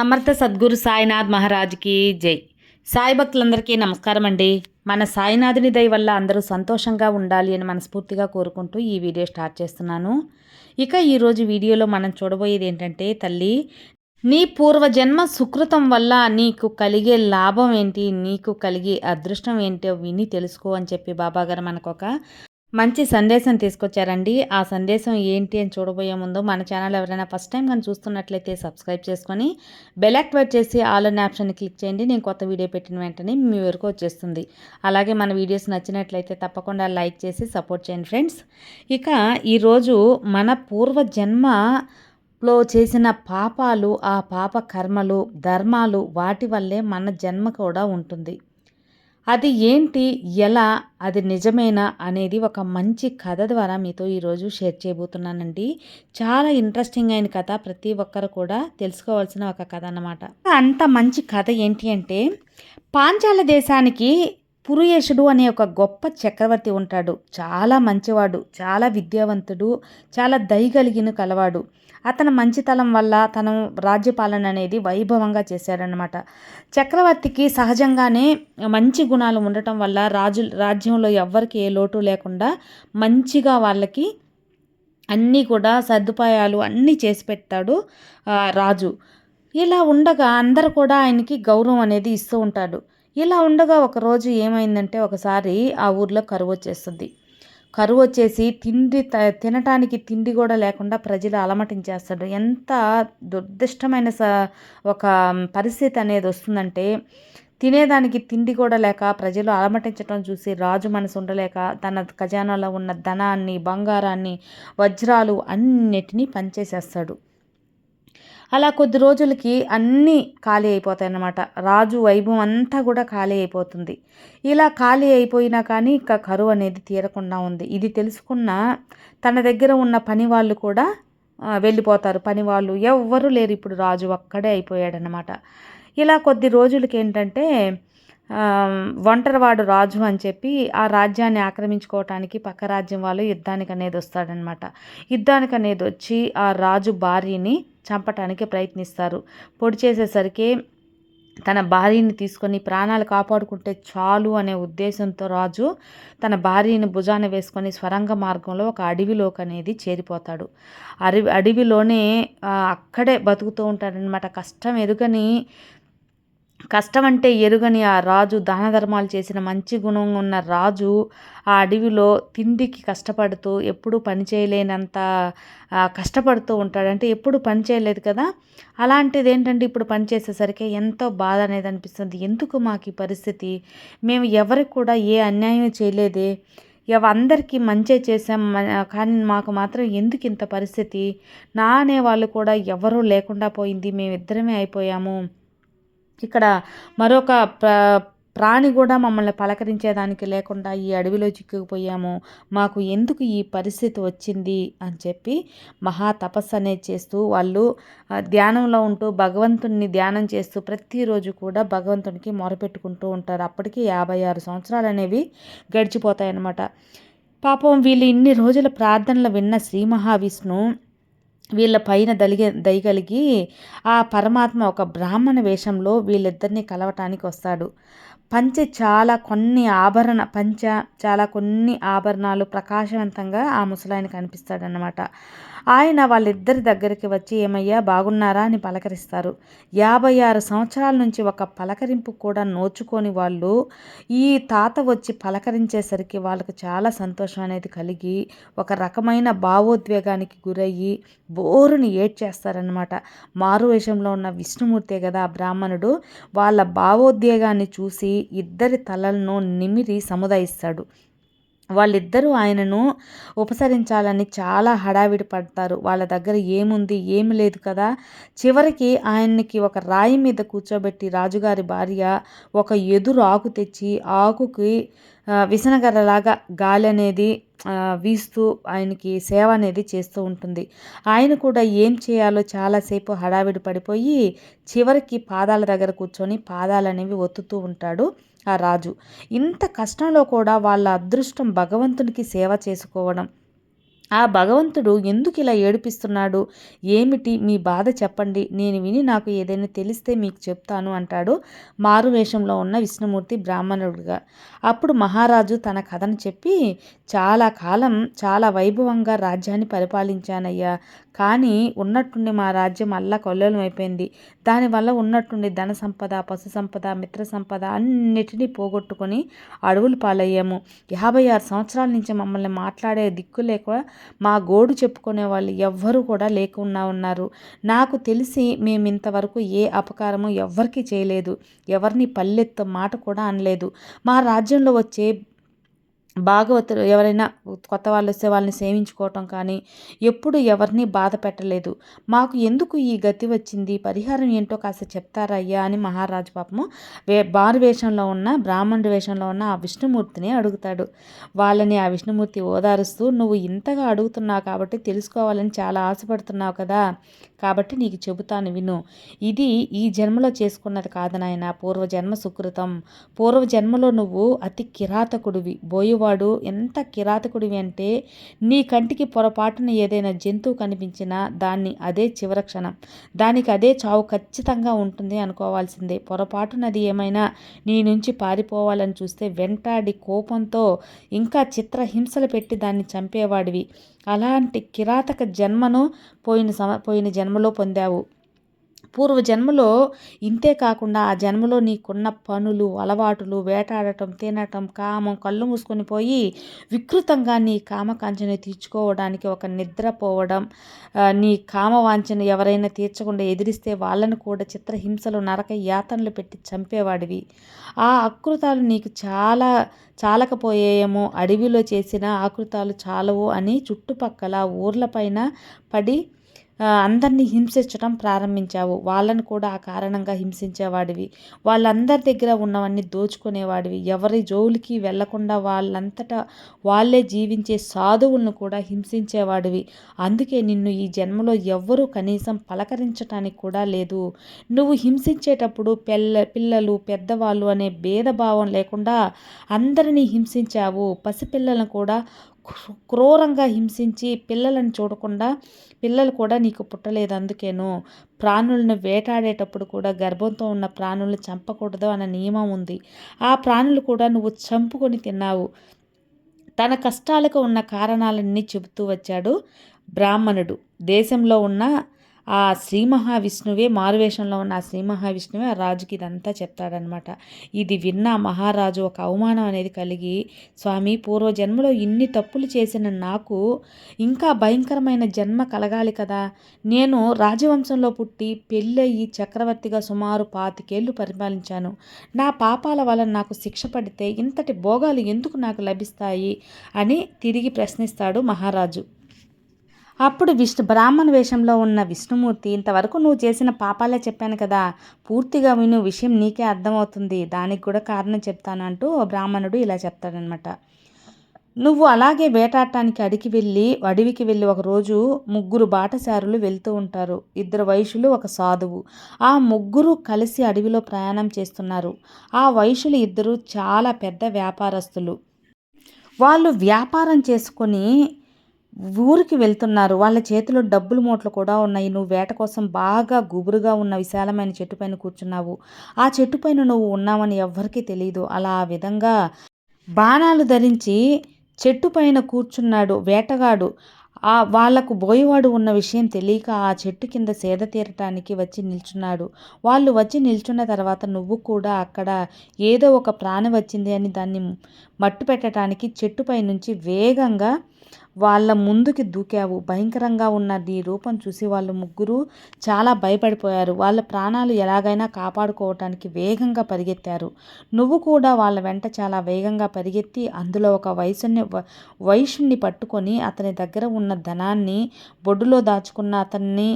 సమర్థ సద్గురు సాయినాథ్ మహారాజ్కి జై. సాయి భక్తులందరికీ నమస్కారం అండి. మన సాయినాథుని దయ వల్ల అందరూ సంతోషంగా ఉండాలి అని మనస్ఫూర్తిగా కోరుకుంటూ ఈ వీడియో స్టార్ట్ చేస్తున్నాను. ఇక ఈరోజు వీడియోలో మనం చూడబోయేది ఏంటంటే తల్లి నీ పూర్వజన్మ సుకృతం వల్ల నీకు కలిగే లాభం ఏంటి? నీకు కలిగే అదృష్టం ఏంటో విని తెలుసుకో అని చెప్పి బాబాగారు మనకు ఒక మంచి సందేశం తీసుకొచ్చారండి. ఆ సందేశం ఏంటి అని చూడబోయే ముందు మన ఛానల్ ఎవరైనా ఫస్ట్ టైం కానీ చూస్తున్నట్లయితే సబ్స్క్రైబ్ చేసుకొని బెల్ యాక్టివేట్ చేసి ఆల్ అనే ఆప్షన్ని క్లిక్ చేయండి. నేను కొత్త వీడియో పెట్టిన వెంటనే మీ వరకు వచ్చేస్తుంది. అలాగే మన వీడియోస్ నచ్చినట్లయితే తప్పకుండా లైక్ చేసి సపోర్ట్ చేయండి ఫ్రెండ్స్. ఇక ఈరోజు మన పూర్వజన్మ లో చేసిన పాపాలు ఆ పాప కర్మలు ధర్మాలు వాటి వల్లే మన జన్మ కూడా ఉంటుంది. అది ఏంటి? ఎలా? అది నిజమేనా? అనేది ఒక మంచి కథ ద్వారా మీతో ఈరోజు షేర్ చేయబోతున్నానండి. చాలా ఇంట్రెస్టింగ్ అయిన కథ. ప్రతి ఒక్కరు కూడా తెలుసుకోవాల్సిన ఒక కథ అన్నమాట. అంత మంచి కథ ఏంటి అంటే పాంచాల దేశానికి పురుయేషుడు అనే ఒక గొప్ప చక్రవర్తి ఉంటాడు. చాలా మంచివాడు చాలా విద్యావంతుడు చాలా దయగలిగిన కలవాడు. అతని మంచితనం వల్ల తను రాజ్యపాలన అనేది వైభవంగా చేశాడనమాట చక్రవర్తికి సహజంగానే మంచి గుణాలు ఉండటం వల్ల రాజు రాజ్యంలో ఎవ్వరికి ఏ లోటు లేకుండా మంచిగా వాళ్ళకి అన్నీ కూడా సదుపాయాలు అన్నీ చేసి పెడతాడు రాజు. ఇలా ఉండగా అందరు కూడా ఆయనకి గౌరవం అనేది ఇస్తూ ఉంటాడు. ఇలా ఉండగా ఒకరోజు ఏమైందంటే ఒకసారి ఆ ఊర్లో కరువు వచ్చేస్తుంది. కరువు వచ్చేసి తిండి తినటానికి తిండి కూడా లేకుండా ప్రజలు అలమటించేస్తాడు. ఎంత దుర్దిష్టమైన స ఒక పరిస్థితి అనేది వస్తుందంటే తినేదానికి తిండి కూడా లేక ప్రజలు అలమటించడం చూసి రాజు మనసు ఉండలేక తన ఖజానాలో ఉన్న ధనాన్ని బంగారాన్ని వజ్రాలు అన్నిటినీ పనిచేసేస్తాడు అలా కొద్ది రోజులకి అన్నీ ఖాళీ అయిపోతాయి అన్నమాట రాజు వైభవం అంతా కూడా ఖాళీ అయిపోతుంది. ఇలా ఖాళీ అయిపోయినా కానీ ఇంకా కరువు అనేది తీరకుండా ఉంది. ఇది తెలుసుకున్న తన దగ్గర ఉన్న పని వాళ్ళు కూడా వెళ్ళిపోతారు. పని వాళ్ళు ఎవ్వరూ లేరు. ఇప్పుడు రాజు ఒక్కడే అయిపోయాడనమాట ఇలా కొద్ది రోజులకి ఏంటంటే ఒంటరివాడు రాజు అని చెప్పి ఆ రాజ్యాన్ని ఆక్రమించుకోవటానికి పక్క రాజ్యం వాళ్ళు యుద్ధానికి అనేది వస్తాడనమాట. యుద్ధానికి అనేది వచ్చి ఆ రాజు భార్యని చంపటానికి ప్రయత్నిస్తారు. పొడి చేసేసరికి తన భార్యని తీసుకొని ప్రాణాలు కాపాడుకుంటే చాలు అనే ఉద్దేశంతో రాజు తన భార్యని భుజాన వేసుకొని స్వరంగ మార్గంలో ఒక అడవిలోకి అనేది చేరిపోతాడు. అడవి అడవిలోనే అక్కడే బతుకుతూ ఉంటాడనమాట. కష్టం ఎదుగని కష్టం అంటే ఎరుగని ఆ రాజు దాన ధర్మాలు చేసిన మంచి గుణం ఉన్న రాజు ఆ అడవిలో తిండికి కష్టపడుతూ ఎప్పుడు పని చేయలేనంత కష్టపడుతూ ఉంటాడంటే ఎప్పుడు పని చేయలేదు కదా? అలాంటిది ఏంటంటే ఇప్పుడు పని చేసేసరికి ఎంతో బాధ అనేది అనిపిస్తుంది. ఎందుకు మాకు ఈ పరిస్థితి? మేము ఎవరికి కూడా ఏ అన్యాయం చేయలేదే. అందరికీ మంచి చేసాం కానీ మాకు మాత్రం ఎందుకు ఇంత పరిస్థితి? నా అనేవాళ్ళు కూడా ఎవరూ లేకుండా పోయింది. మేమిద్దరమే అయిపోయాము. ఇక్కడ మరొక ప్ర ప్రాణి కూడా మమ్మల్ని పలకరించేదానికి లేకుండా ఈ అడవిలో చిక్కుకుపోయాము. మాకు ఎందుకు ఈ పరిస్థితి వచ్చింది అని చెప్పి మహా తపస్సు అనేది చేస్తూ వాళ్ళు ధ్యానంలో ఉంటూ భగవంతుణ్ణి ధ్యానం చేస్తూ ప్రతిరోజు కూడా భగవంతునికి మొరపెట్టుకుంటూ ఉంటారు. అప్పటికి యాభై ఆరు సంవత్సరాలు అనేవి గడిచిపోతాయి అన్నమాట పాపం వీళ్ళు ఇన్ని రోజుల ప్రార్థనలు విన్న శ్రీ మహావిష్ణు వీళ్ళ పైన దలిగే దయగలిగి ఆ పరమాత్మ ఒక బ్రాహ్మణ వేషంలో వీళ్ళిద్దరిని కలవటానికి వస్తాడు. పంచ చాలా కొన్ని ఆభరణ పంచ చాలా కొన్ని ఆభరణాలు ప్రకాశవంతంగా ఆ ముసలాయన కనిపిస్తాడనమాట ఆయన వాళ్ళిద్దరి దగ్గరికి వచ్చి ఏమయ్యా బాగున్నారా? అని పలకరిస్తారు. యాభై ఆరు సంవత్సరాల నుంచి ఒక పలకరింపు కూడా నోచుకొని వాళ్ళు ఈ తాత వచ్చి పలకరించేసరికి వాళ్ళకు చాలా సంతోషం అనేది కలిగి ఒక రకమైన భావోద్వేగానికి గురయ్యి బోరుని ఏడ్చేస్తారనమాట మారు వేషంలో ఉన్న విష్ణుమూర్తే కదా ఆ బ్రాహ్మణుడు వాళ్ళ భావోద్వేగాన్ని చూసి ఇద్దరి తలలను నిమిరి సముదాయిస్తాడు. వాళ్ళిద్దరూ ఆయనను ఉపసరించాలని చాలా హడావిడి పడతారు వాళ్ళ దగ్గర ఏముంది ఏమి లేదు కదా. చివరికి ఆయనకి ఒక రాయి మీద కూర్చోబెట్టి రాజుగారి భార్య ఒక ఎదురు ఆకు తెచ్చి ఆకుకి విసనగర్రలాగా గాలి అనేది వీస్తూ ఆయనకి సేవ అనేది చేస్తూ ఉంటుంది. ఆయన కూడా ఏం చేయాలో చాలాసేపు హడావిడి పడిపోయి చివరికి పాదాల దగ్గర కూర్చొని పాదాలు అనేవి ఒత్తుతూ ఉంటాడు. ఆ రాజు. ఇంత కష్టంలో కూడా వాళ్ళ అదృష్టం భగవంతునికి సేవ చేసుకోవడం. ఆ భగవంతుడు ఎందుకు ఇలా ఏడిపిస్తున్నాడు? ఏమిటి మీ బాధ చెప్పండి. నేను విని నాకు ఏదైనా తెలిస్తే మీకు చెప్తాను అంటాడు మారువేషంలో ఉన్న విష్ణుమూర్తి బ్రాహ్మణుడుగా. అప్పుడు మహారాజు తన కథను చెప్పి చాలా కాలం చాలా వైభవంగా రాజ్యాన్ని పరిపాలించానయ్యా. కానీ ఉన్నట్టుండి మా రాజ్యం అల్లా కొల్లలం అయిపోయింది. దానివల్ల ఉన్నట్టుండి ధన సంపద పశు సంపద మిత్ర సంపద అన్నిటినీ పోగొట్టుకొని అడవులు పాలయ్యాము. యాభై ఆరు సంవత్సరాల నుంచి మమ్మల్ని మాట్లాడే దిక్కు లేక మా గోడు చెప్పుకునే వాళ్ళు ఎవ్వరూ కూడా లేకుండా ఉన్నారు. నాకు తెలిసి మేము ఇంతవరకు ఏ అపకారము ఎవ్వరికీ చేయలేదు. ఎవరిని పల్లెత్తు మాట కూడా అనలేదు. మా రాజ్యంలో వచ్చే భాగవతులు ఎవరైనా కొత్త వాళ్ళు వస్తే వాళ్ళని సేవించుకోవటం కానీ ఎప్పుడు ఎవరిని బాధ పెట్టలేదు. మాకు ఎందుకు ఈ గతి వచ్చింది? పరిహారం ఏంటో కాస్త చెప్తారా అయ్యా? అని మహారాజు పాపము వే బారు వేషంలో ఉన్న బ్రాహ్మణుడి వేషంలో ఉన్న ఆ విష్ణుమూర్తిని అడుగుతాడు. వాళ్ళని ఆ విష్ణుమూర్తి ఓదారుస్తూ నువ్వు ఇంతగా అడుగుతున్నావు కాబట్టి తెలుసుకోవాలని చాలా ఆశపడుతున్నావు కదా. కాబట్టి నీకు చెబుతాను విను. ఇది ఈ జన్మలో చేసుకున్నది కాదు నాయన. పూర్వజన్మ సుకృతం. పూర్వజన్మలో నువ్వు అతి కిరాతకుడివి. బోయవాడు ఎంత కిరాతకుడివి అంటే నీ కంటికి పొరపాటున ఏదైనా జంతువు కనిపించినా దాన్ని అదే చివర క్షణం. దానికి అదే చావు ఖచ్చితంగా ఉంటుంది అనుకోవాల్సిందే. పొరపాటునది ఏమైనా నీ నుంచి పారిపోవాలని చూస్తే వెంటాడి కోపంతో ఇంకా చిత్రహింసలు పెట్టి దాన్ని చంపేవాడివి. అలాంటి కిరాతక జన్మను పోయిన సమ పోయిన జన్మలో పొందావు. పూర్వ జన్మలో ఇంతే కాకుండా ఆ జన్మలో నీకున్న పనులు అలవాటులు వేటాడటం తినటం కామం కళ్ళు మూసుకొని పోయి వికృతంగా నీ కామకాంచని తీర్చుకోవడానికి ఒక నిద్రపోవడం నీ కామవాంఛను ఎవరైనా తీర్చకుండా ఎదిరిస్తే వాళ్ళను కూడా చిత్రహింసలు నరక యాతనలు పెట్టి చంపేవాడివి. ఆ అకృతాలు నీకు చాలా చాలకపోయేయేమో అడవిలో చేసిన ఆకృతాలు చాలవు అని చుట్టుపక్కల ఊర్లపైన పడి అందరినీ హింసించడం ప్రారంభించావు. వాళ్ళని కూడా ఆ కారణంగా హింసించేవాడివి. వాళ్ళందరి దగ్గర ఉన్నవన్నీ దోచుకునేవాడివి. ఎవరి జోలికి వెళ్ళకుండా వాళ్ళంతటా వాళ్ళే జీవించే సాధువులను కూడా హింసించేవాడివి. అందుకే నిన్ను ఈ జన్మలో ఎవ్వరూ కనీసం పలకరించటానికి కూడా లేదు. నువ్వు హింసించేటప్పుడు పిల్ల పిల్లలు పెద్దవాళ్ళు అనే భేదభావం లేకుండా అందరినీ హింసించావు. పసిపిల్లలను కూడా క్రూరంగా హింసించి పిల్లలను చూడకుండా పిల్లలు కూడా నీకు పుట్టలేదు అందుకేను. ప్రాణులను వేటాడేటప్పుడు కూడా గర్భంతో ఉన్న ప్రాణులను చంపకూడదు అన్న నియమం ఉంది. ఆ ప్రాణులు కూడా నువ్వు చంపుకొని తిన్నావు. తన కష్టాలకు ఉన్న కారణాలన్నీ చెబుతూ వచ్చాడు బ్రాహ్మణుడు. దేశంలో ఉన్న ఆ శ్రీ మహావిష్ణువే మారువేషంలో ఉన్న ఆ శ్రీ మహావిష్ణువే ఆ రాజుకి ఇదంతా చెప్తాడనమాట ఇది విన్న మహారాజు ఒక అవమానం అనేది కలిగి స్వామి పూర్వజన్మలో ఇన్ని తప్పులు చేసిన నాకు ఇంకా భయంకరమైన జన్మ కలగాలి కదా. నేను రాజవంశంలో పుట్టి పెళ్ళయి చక్రవర్తిగా సుమారు పాతికేళ్ళు పరిపాలించాను. నా పాపాల వల్ల నాకు శిక్ష పడితే ఇంతటి భోగాలు ఎందుకు నాకు లభిస్తాయి? అని తిరిగి ప్రశ్నిస్తాడు మహారాజు. అప్పుడు విష్ణు బ్రాహ్మణ వేషంలో ఉన్న విష్ణుమూర్తి ఇంతవరకు నువ్వు చేసిన పాపాలే చెప్పాను కదా పూర్తిగా విను విషయం నీకే అర్థమవుతుంది దానికి కూడా కారణం చెప్తాను అంటూ బ్రాహ్మణుడు ఇలా చెప్తాడనమాట నువ్వు అలాగే వేటాడటానికి అడిగి వెళ్ళి అడవికి వెళ్ళి ఒకరోజు ముగ్గురు బాటసారులు వెళ్తూ ఉంటారు. ఇద్దరు వైశ్యులు ఒక సాధువు. ఆ ముగ్గురు కలిసి అడవిలో ప్రయాణం చేస్తున్నారు. ఆ వైశ్యులు ఇద్దరు చాలా పెద్ద వ్యాపారస్తులు. వాళ్ళు వ్యాపారం చేసుకొని ఊరికి వెళ్తున్నారు. వాళ్ళ చేతిలో డబ్బులు మూటలు కూడా ఉన్నాయి. నువ్వు వేట కోసం బాగా గుబురుగా ఉన్న విశాలమైన చెట్టు పైన కూర్చున్నావు. ఆ చెట్టు పైన నువ్వు ఉన్నావని ఎవ్వరికీ తెలియదు అలా ఆ విధంగా బాణాలు ధరించి చెట్టు పైన కూర్చున్నాడు వేటగాడు. ఆ వాళ్ళకు బోయవాడు ఉన్న విషయం తెలియక ఆ చెట్టు కింద సేద తీరటానికి వచ్చి నిల్చున్నాడు. వాళ్ళు వచ్చి నిల్చున్న తర్వాత నువ్వు కూడా అక్కడ ఏదో ఒక ప్రాణి వచ్చింది అని దాన్ని మట్టు పెట్టడానికి చెట్టుపై నుంచి వేగంగా వాళ్ళ ముందుకి దూకావు. భయంకరంగా ఉన్న నీ రూపం చూసి వాళ్ళు ముగ్గురు చాలా భయపడిపోయారు. వాళ్ళ ప్రాణాలు ఎలాగైనా కాపాడుకోవటానికి వేగంగా పరిగెత్తారు. నువ్వు కూడా వాళ్ళ వెంట చాలా వేగంగా పరిగెత్తి అందులో ఒక వయసుని వైశ్యుణ్ణి పట్టుకొని అతని దగ్గర ఉన్న ధనాన్ని బొడ్డులో దాచుకున్న అతన్ని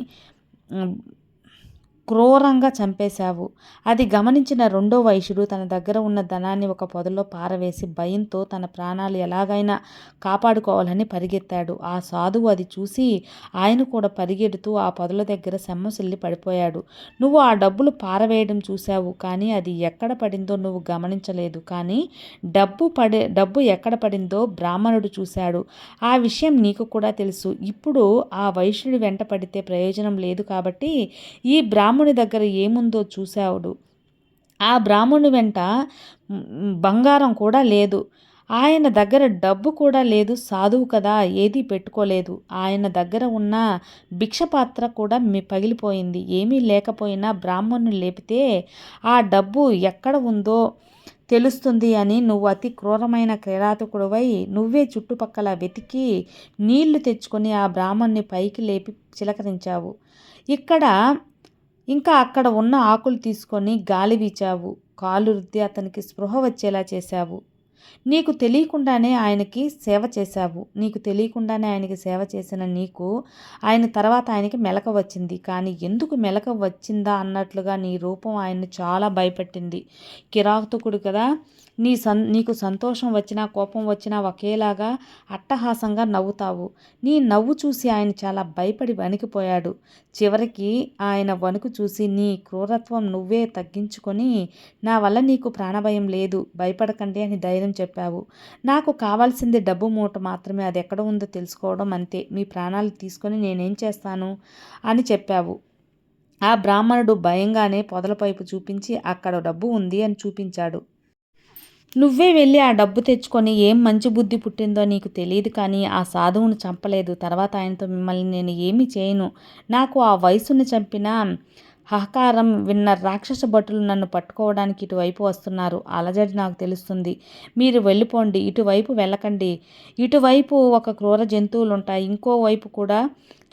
క్రూరంగా చంపేశావు. అది గమనించిన రెండో వైశ్యుడు తన దగ్గర ఉన్న ధనాన్ని ఒక పొదలో పారవేసి భయంతో తన ప్రాణాలు ఎలాగైనా కాపాడుకోవాలని పరిగెత్తాడు. ఆ సాధువు అది చూసి ఆయన కూడా పరిగెడుతూ ఆ పొదల దగ్గర సెమ్మసిల్లి పడిపోయాడు. నువ్వు ఆ డబ్బులు పారవేయడం చూశావు కానీ అది ఎక్కడ పడిందో నువ్వు గమనించలేదు. కానీ డబ్బు పడే డబ్బు ఎక్కడ పడిందో బ్రాహ్మణుడు చూశాడు. ఆ విషయం నీకు కూడా తెలుసు. ఇప్పుడు ఆ వైశ్యుడి వెంట పడితే ప్రయోజనం లేదు కాబట్టి ఈ బ్రాహ్మ దగ్గర ఏముందో చూశావుడు. ఆ బ్రాహ్మణుని వెంట బంగారం కూడా లేదు. ఆయన దగ్గర డబ్బు కూడా లేదు. సాధువు కదా ఏదీ పెట్టుకోలేదు. ఆయన దగ్గర ఉన్న భిక్షపాత్ర కూడా మీ పగిలిపోయింది. ఏమీ లేకపోయినా బ్రాహ్మణుని లేపితే ఆ డబ్బు ఎక్కడ ఉందో తెలుస్తుంది అని నువ్వు అతి క్రూరమైన క్రీడాతకుడువై నువ్వే చుట్టుపక్కల వెతికి నీళ్ళు తెచ్చుకొని ఆ బ్రాహ్మణ్ణి పైకి లేపి చిలకరించావు. ఇక్కడ ఇంకా అక్కడ ఉన్న ఆకులు తీసుకొని గాలి వీచావు. కాలు రుద్ది అతనికి స్పృహ వచ్చేలా చేశావు. నీకు తెలియకుండానే ఆయనకి సేవ చేశావు. నీకు తెలియకుండానే ఆయనకి సేవ చేసిన నీకు ఆయన తర్వాత ఆయనకి మెలక వచ్చింది. కానీ ఎందుకు మెలక వచ్చిందా అన్నట్లుగా నీ రూపం ఆయన్ని చాలా భయపెట్టింది. కిరాతకుడు కదా. నీ సన్ నీకు సంతోషం వచ్చినా కోపం వచ్చినా ఒకేలాగా అట్టహాసంగా నవ్వుతావు. నీ నవ్వు చూసి ఆయన చాలా భయపడి వణికిపోయాడు. చివరికి ఆయన వణుకు చూసి నీ క్రూరత్వం నువ్వే తగ్గించుకొని నా వల్ల నీకు ప్రాణభయం లేదు. భయపడకండి అని ధైర్యం చెప్పావు. నాకు కావాల్సింది డబ్బు మూట మాత్రమే. అది ఎక్కడ ఉందో తెలుసుకోవడం అంతే. మీ ప్రాణాలు తీసుకొని నేనేం చేస్తాను? అని చెప్పావు. ఆ బ్రాహ్మణుడు భయంగానే పొదల పైపు చూపించి అక్కడ డబ్బు ఉంది అని చూపించాడు. నువ్వే వెళ్ళి ఆ డబ్బు తెచ్చుకొని ఏం మంచి బుద్ధి పుట్టిందో నీకు తెలియదు కానీ ఆ సాధువును చంపలేదు. తర్వాత ఆయనతో మిమ్మల్ని నేను ఏమి చేయను. నాకు ఆ వయసుని చంపిన హహకారం విన్న రాక్షస భటులు నన్ను పట్టుకోవడానికి ఇటువైపు వస్తున్నారు. అలజడి నాకు తెలుస్తుంది. మీరు వెళ్ళిపోండి. ఇటువైపు వెళ్ళకండి. ఇటువైపు ఒక క్రూర జంతువులు ఉంటాయి ఇంకోవైపు కూడా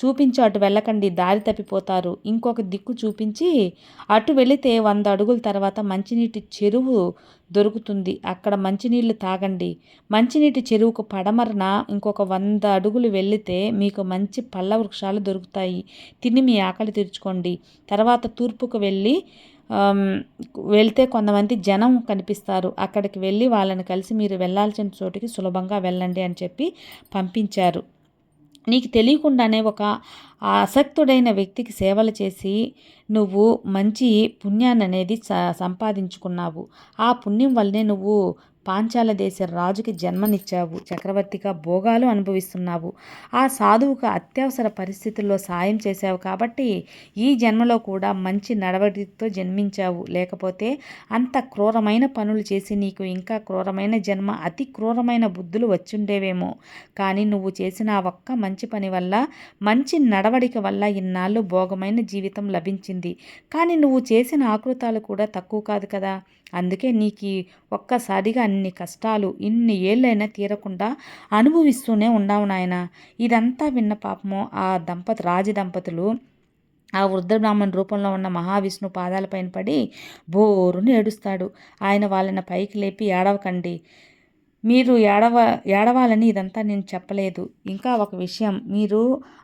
చూపించి అటు వెళ్ళకండి దారి తప్పిపోతారు. ఇంకొక దిక్కు చూపించి అటు వెళితే వంద అడుగుల తర్వాత మంచినీటి చెరువు దొరుకుతుంది. అక్కడ మంచినీళ్ళు తాగండి. మంచినీటి చెరువుకు పడమరన ఇంకొక వంద అడుగులు వెళితే మీకు మంచి పళ్ళ వృక్షాలు దొరుకుతాయి. తిని మీ ఆకలి తీర్చుకోండి. తర్వాత తూర్పుకు వెళ్ళి వెళ్తే కొంతమంది జనం కనిపిస్తారు. అక్కడికి వెళ్ళి వాళ్ళని కలిసి మీరు వెళ్ళాల్సిన చోటుకి సులభంగా వెళ్ళండి అని చెప్పి పంపించారు. నీకు తెలియకుండానే ఒక ఆసక్తుడైన వ్యక్తికి సేవలు చేసి నువ్వు మంచి పుణ్యాన్ని అనేది సంపాదించుకున్నావు. ఆ పుణ్యం వల్లనే నువ్వు పాంచాల దేశ రాజుకి జన్మనిచ్చావు. చక్రవర్తిగా భోగాలు అనుభవిస్తున్నావు. ఆ సాధువుకు అత్యవసర పరిస్థితుల్లో సాయం చేశావు కాబట్టి ఈ జన్మలో కూడా మంచి నడవడితో జన్మించావు. లేకపోతే అంత క్రూరమైన పనులు చేసి నీకు ఇంకా క్రూరమైన జన్మ అతి క్రూరమైన బుద్ధులు వచ్చుండేవేమో. కానీ నువ్వు చేసిన ఆ ఒక్క మంచి పని వల్ల మంచి నడవడిక వల్ల ఇన్నాళ్ళు భోగమైన జీవితం లభించింది. కానీ నువ్వు చేసిన ఆకృతాలు కూడా తక్కువ కాదు కదా. అందుకే నీకు ఒక్కసారిగా అన్ని కష్టాలు ఇన్ని ఏళ్ళైనా తీరకుండా అనుభవిస్తూనే ఉన్నావు నాయన. ఇదంతా విన్న పాపము ఆ దంపతి రాజ దంపతులు ఆ వృద్ధ బ్రాహ్మణ రూపంలో ఉన్న మహావిష్ణు పాదాలపైన పడి బోరుని ఏడుస్తాడు. ఆయన వాళ్ళని పైకి లేపి ఏడవకండి. మీరు ఏడవ ఏడవాలని ఇదంతా నేను చెప్పలేదు. ఇంకా ఒక విషయం మీరు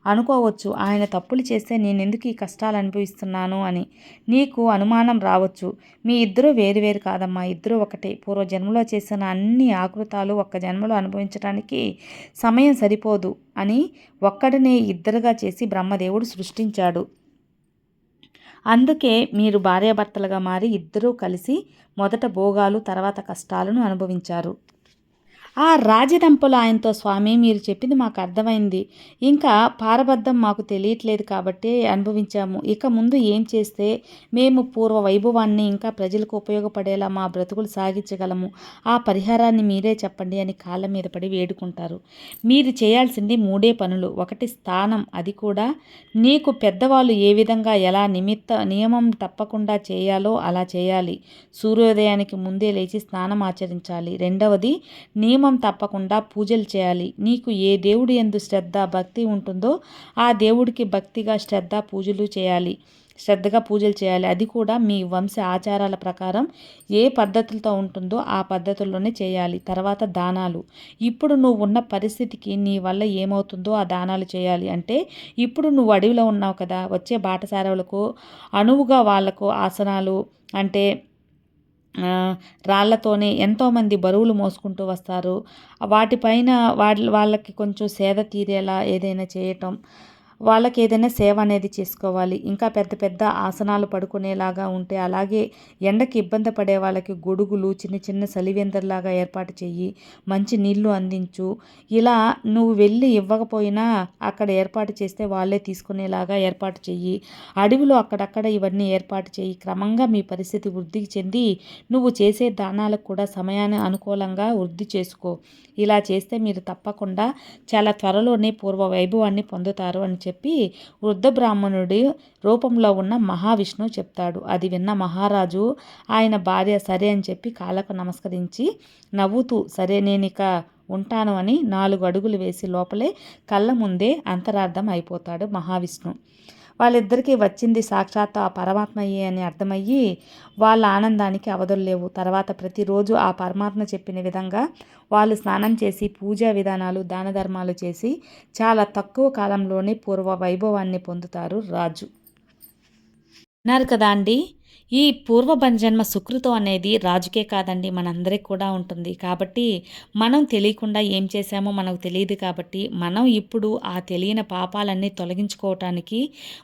అనుకోవచ్చు ఆయన తప్పులు చేస్తే నేను ఎందుకు ఈ కష్టాలు అనుభవిస్తున్నాను అని. నీకు అనుమానం రావచ్చు. మీ ఇద్దరు వేరువేరు కాదమ్మా. ఇద్దరు ఒకటే. పూర్వ జన్మలో చేసిన అన్ని ఆకృతాలు ఒక్క జన్మలో అనుభవించడానికి సమయం సరిపోదు అని ఒక్కడినే ఇద్దరుగా చేసి బ్రహ్మదేవుడు సృష్టించాడు. అందుకే మీరు భార్యాభర్తలుగా మారి ఇద్దరూ కలిసి మొదట భోగాలు తర్వాత కష్టాలను అనుభవించారు. ఆ రాజదంపలు ఆయనతో స్వామి మీరు చెప్పింది మాకు అర్థమైంది. ఇంకా పారబద్ధం మాకు తెలియట్లేదు కాబట్టి అనుభవించాము. ఇక ముందు ఏం చేస్తే మేము పూర్వ వైభవాన్ని ఇంకా ప్రజలకు ఉపయోగపడేలా మా బ్రతుకులు సాగించగలము. ఆ పరిహారాన్ని మీరే చెప్పండి అని కాళ్ళ మీద పడి వేడుకుంటారు. మీరు చేయాల్సింది మూడే పనులు. ఒకటి స్థానం అది కూడా నీకు పెద్దవాళ్ళు ఏ విధంగా ఎలా నిమిత్త నియమం తప్పకుండా చేయాలో అలా చేయాలి. సూర్యోదయానికి ముందే లేచి స్నానం ఆచరించాలి. రెండవది నియమ నియమం తప్పకుండా పూజలు చేయాలి. నీకు ఏ దేవుడి ఎందు శ్రద్ధ భక్తి ఉంటుందో ఆ దేవుడికి భక్తిగా శ్రద్ధ పూజలు చేయాలి. శ్రద్ధగా పూజలు చేయాలి. అది కూడా మీ వంశ ఆచారాల ప్రకారం ఏ పద్ధతులతో ఉంటుందో ఆ పద్ధతుల్లోనే చేయాలి. తర్వాత దానాలు. ఇప్పుడు నువ్వు ఉన్న పరిస్థితికి నీ వల్ల ఏమవుతుందో ఆ దానాలు చేయాలి. అంటే ఇప్పుడు నువ్వు అడవిలో ఉన్నావు కదా వచ్చే బాటసారవులకు అణువుగా వాళ్ళకు ఆసనాలు అంటే రాళ్ళతోనే ఎంతోమంది బరువులు మోసుకుంటూ వస్తారు. వాటిపైన వాళ్ళ వాళ్ళకి కొంచెం సేద తీరేలా ఏదైనా చేయటం వాళ్ళకి ఏదైనా సేవ అనేది చేసుకోవాలి. ఇంకా పెద్ద పెద్ద ఆసనాలు పడుకునేలాగా ఉంటే అలాగే ఎండకి ఇబ్బంది పడే వాళ్ళకి గొడుగులు చిన్న చిన్న సలివేందర్లాగా ఏర్పాటు చెయ్యి మంచి నీళ్ళు అందించు. ఇలా నువ్వు వెళ్ళి ఇవ్వకపోయినా అక్కడ ఏర్పాటు చేస్తే వాళ్ళే తీసుకునేలాగా ఏర్పాటు చెయ్యి. అడవిలో అక్కడక్కడ ఇవన్నీ ఏర్పాటు చేయి క్రమంగా మీ పరిస్థితి వృద్ధి చెంది నువ్వు చేసే దానాలకు కూడా సమయాన్ని అనుకూలంగా వృద్ధి చేసుకో. ఇలా చేస్తే మీరు తప్పకుండా చాలా త్వరలోనే పూర్వ వైభవాన్ని పొందుతారు అని చెప్పి వృద్ధ బ్రాహ్మణుడి రూపంలో ఉన్న మహావిష్ణువు చెప్తాడు. అది విన్న మహారాజు ఆయన భార్య సరే అని చెప్పి కాళ్ళకు నమస్కరించి నవ్వుతూ సరే నేనిక ఉంటాను అని నాలుగు అడుగులు వేసి లోపలే కళ్ళ ముందే అంతరార్థం అయిపోతాడు మహావిష్ణు వాళ్ళిద్దరికీ వచ్చింది సాక్షాత్ ఆ పరమాత్మయే అని అర్థమయ్యి వాళ్ళ ఆనందానికి అవధులు లేవు. తర్వాత ప్రతిరోజు ఆ పరమాత్మ చెప్పిన విధంగా వాళ్ళు స్నానం చేసి పూజా విధానాలు దాన ధర్మాలు చేసి చాలా తక్కువ కాలంలోనే పూర్వ వైభవాన్ని పొందుతారు రాజు. అన్నారు కదా అండి? ఈ పూర్వభంజన్మ సుకృతం అనేది రాజుకే కాదండి మనందరికి కూడా ఉంటుంది. కాబట్టి మనం తెలియకుండా ఏం చేశామో మనకు తెలియదు కాబట్టి మనం ఇప్పుడు ఆ తెలియని పాపాలన్నీ తొలగించుకోవటానికి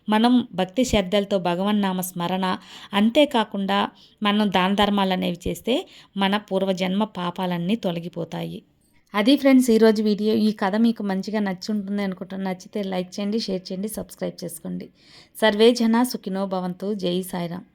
మనం భక్తి శ్రద్ధలతో భగవన్నామ స్మరణ అంతేకాకుండా మనం దాన ధర్మాలు అనేవి చేస్తే మన పూర్వజన్మ పాపాలన్నీ తొలగిపోతాయి. అది ఫ్రెండ్స్ ఈరోజు వీడియో. ఈ కథ మీకు మంచిగా నచ్చి ఉంటుంది అనుకుంటున్నాను నచ్చితే లైక్ చేయండి షేర్ చేయండి సబ్స్క్రైబ్ చేసుకోండి. సర్వే జన సుఖినో భవంతు. జై సాయిరామ్.